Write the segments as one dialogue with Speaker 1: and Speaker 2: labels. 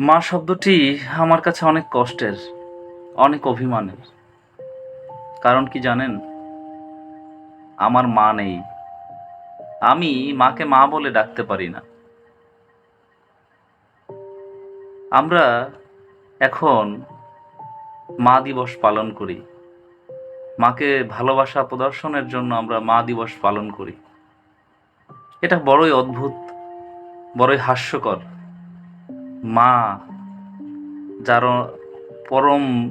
Speaker 1: মা শব্দটি আমার কাছে অনেক কষ্টের, অনেক অভিমানের। কারণ কি জানেন? আমার মা নেই। আমি মাকে মা বলে ডাকতে পারি না। আমরা এখন মা দিবস পালন করি। মাকে ভালোবাসা প্রদর্শনের জন্য আমরা মা দিবস পালন করি। এটা বড়ই অদ্ভুত, বড়ই হাস্যকর। মা, যার পরম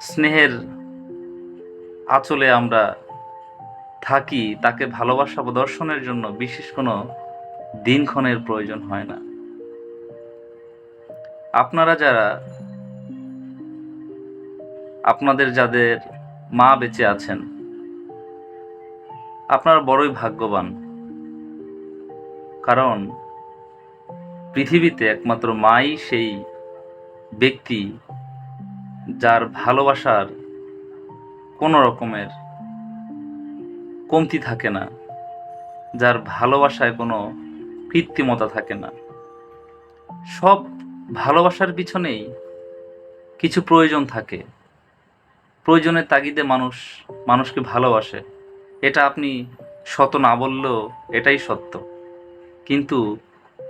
Speaker 1: স্নেহের আঁচলে আমরা থাকি, তাকে ভালোবাসা প্রদর্শনের জন্য বিশেষ কোনো দিনক্ষণের প্রয়োজন হয় না। আপনারা যারা, আপনাদের যাদের মা বেঁচে আছেন, আপনারা বড়ই ভাগ্যবান। কারণ পৃথিবীতে একমাত্র মাই সেই ব্যক্তি যার ভালোবাসার কোনো রকমের কমতি থাকে না, যার ভালোবাসায় কোনো কৃত্রিমতা থাকে না। সব ভালোবাসার পিছনেই কিছু প্রয়োজন থাকে। প্রয়োজনের তাগিদে মানুষ, মানুষকে ভালোবাসে। এটা আপনি শত না বললেও এটাই সত্য। কিন্তু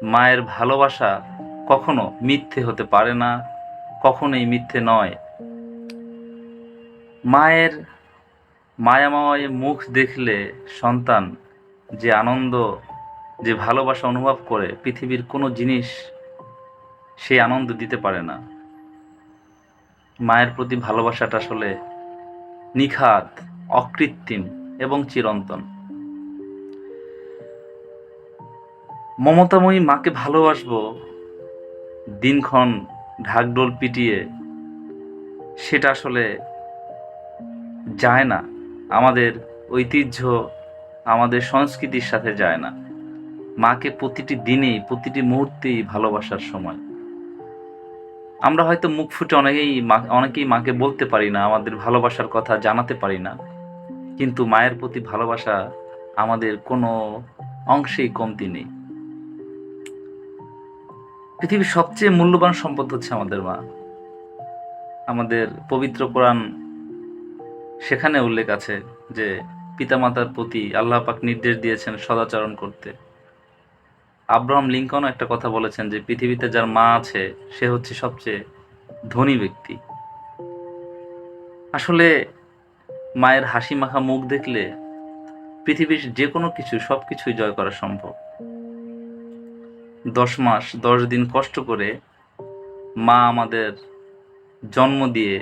Speaker 1: মায়ের ভালোবাসা কখনো মিথ্যে হতে পারে না, কখনোই মিথ্যে নয়। মায়ের মায়াময় মুখ দেখলে সন্তান যে আনন্দ, যে ভালোবাসা অনুভব করে পৃথিবীর কোনো জিনিস সেই আনন্দ দিতে পারে না। মায়ের প্রতি ভালোবাসাটা আসলে নিখাত, অকৃত্রিম এবং চিরন্তন। মমতাময়ী মাকে ভালোবাসবো, দিনক্ষণ ঢাকডোল পিটিয়ে, সেটা আসলে যায় না। আমাদের ঐতিহ্য, আমাদের সংস্কৃতির সাথে যায় না। মাকে প্রতিটি দিনেই, প্রতিটি মুহূর্তেই ভালোবাসার সময়। আমরা হয়তো মুখ ফুটে অনেকেই মা, অনেকেই মাকে বলতে পারি না, আমাদের ভালোবাসার কথা জানাতে পারি না। কিন্তু মায়ের প্রতি ভালোবাসা আমাদের কোনো অংশেই কমতি নেই। পৃথিবীর সবচেয়ে মূল্যবান সম্পদ হচ্ছে আমাদের মা। আমাদের পবিত্র কোরআন সেখানে উল্লেখ আছে যে পিতামাতার প্রতি আল্লাহ পাক নির্দেশ দিয়েছেন সদাচরণ করতে। আব্রাহাম লিঙ্কনও একটা কথা বলেছেন যে পৃথিবীতে যার মা আছে, সে হচ্ছে সবচেয়ে ধনী ব্যক্তি। আসলে মায়ের হাসি মাখা মুখ দেখলে পৃথিবীর যে কোনো কিছু সব কিছুই জয় করা সম্ভব। দশ মাস, দশ দিন কষ্ট করে মা আমাদের জন্ম দিয়ে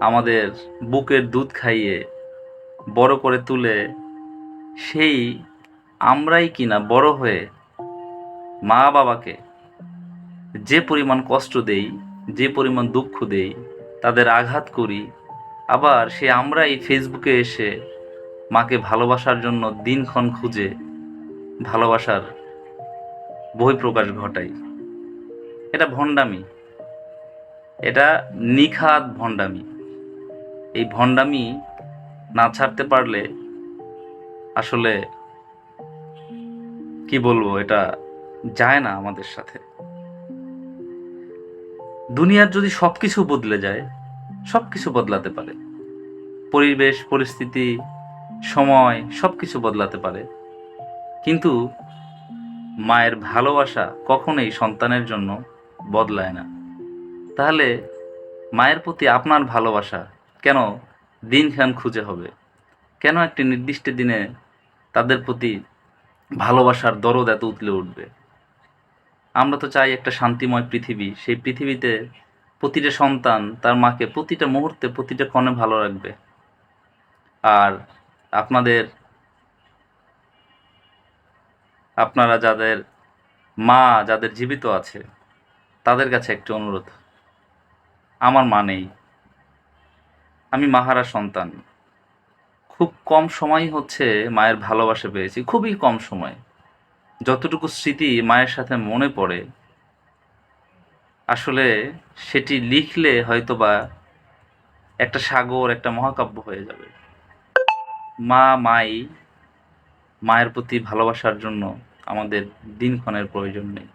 Speaker 1: আমাদের বুকের দুধ খাইয়ে বড় করে তুলে, সেই আমরাই কিনা বড় হয়ে মা বাবাকে যে পরিমাণ কষ্ট দেই, যে পরিমাণ দুঃখ দেই, তাদের আঘাত করি, আবার সে আমরাই ফেসবুকে এসে মাকে ভালোবাসার জন্য দিনক্ষণ খুঁজে ভালোবাসার বহিঃপ্রকাশ ঘটাই। এটা ভণ্ডামি। এটা নিখাত ভণ্ডামি। এই ভণ্ডামি না ছাড়তে পারলে আসলে কি বলব, এটা যায় না আমাদের সাথে। দুনিয়ার যদি সব কিছু বদলে যায় সব কিছু বদলাতে পারে। পরিবেশ, পরিস্থিতি, সময় সব কিছু বদলাতে পারে। কিন্তু মায়ের ভালোবাসা কখনোই সন্তানের জন্য বদলায় না। তাহলে মায়ের প্রতি আপনার ভালোবাসা কেন দিনখান খুঁজে হবে? কেন একটি নির্দিষ্ট দিনে তাদের প্রতি ভালোবাসার দরদ এত উতলে উঠবে? আমরা তো চাই একটা শান্তিময় পৃথিবী। সেই পৃথিবীতে প্রতিটা সন্তান তার মাকে প্রতিটা মুহূর্তে, প্রতিটা ক্ষণে ভালো রাখবে। আর আপনাদের আপনারা যাদের মা যাদের জীবিত আছে, তাদের কাছে একটি অনুরোধ। আমার মা নেই। আমি মাহারা সন্তান। খুব কম সময় হচ্ছে মায়ের ভালোবাসা পেয়েছি, খুবই কম সময়। যতটুকু স্মৃতি মায়ের সাথে মনে পড়ে, আসলে সেটি লিখলে হয়তোবা একটা সাগর, একটা মহাকাব্য হয়ে যাবে। মা, মাই, মায়ের প্রতি ভালোবাসার জন্য আমাদের দিনক্ষণের প্রয়োজন নেই।